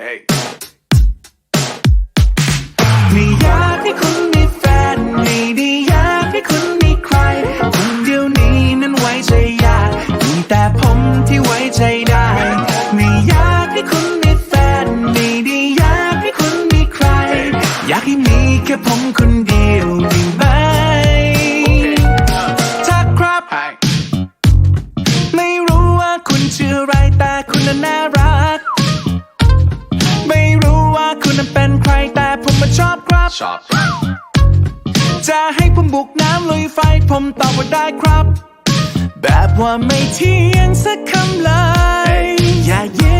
ไม่อยากให้คุณมีแฟนไม่ได้อยากให้คุณมีใครคนเดียวนี้นั้นไว้ใจยากมีแต่ผมที่ไว้ใจได้ไม่อยากให้คุณมีแฟนไม่ได้อยากให้คุณมีใคร อยากให้มีแค่ผม ชอบ จะให้ผมบุกน้ำลุยไฟผมตอบว่าได้ครับ แบบว่าไม่เที่ยงสักคำเลยอย่าเย็น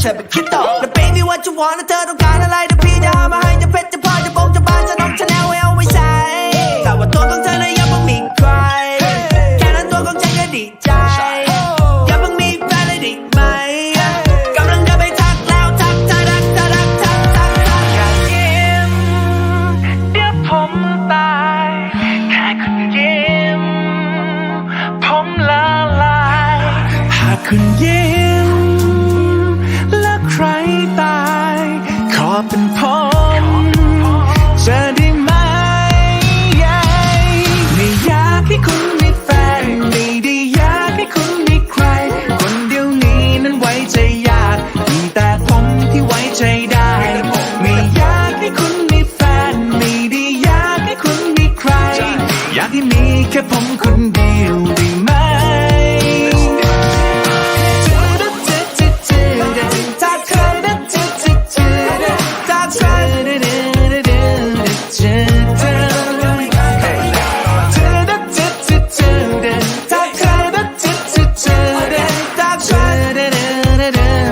เธอไปคิดต่อแล้ baby what you want เธอต้องการอะไรเดี๋ยวพี่จะหามาให้จะเพชรจะพลอยจะบงจะบานจะน้องชาแนลไว้เอาไว้ใส่แต่ว่าตัวของเธอเนี่ยยังไม่มีใคร แค่นั้นตัวของฉันก็ดีใจย่าเงมีแฟนเลยดีไหมกำลังจะไปทักแล้วทักทักทักทักทักทักทักทักอย่ายิ้เดี๋ยวผมตายแค่คุณยิ้ผมละลายหากคุณยิ้ม up and pretend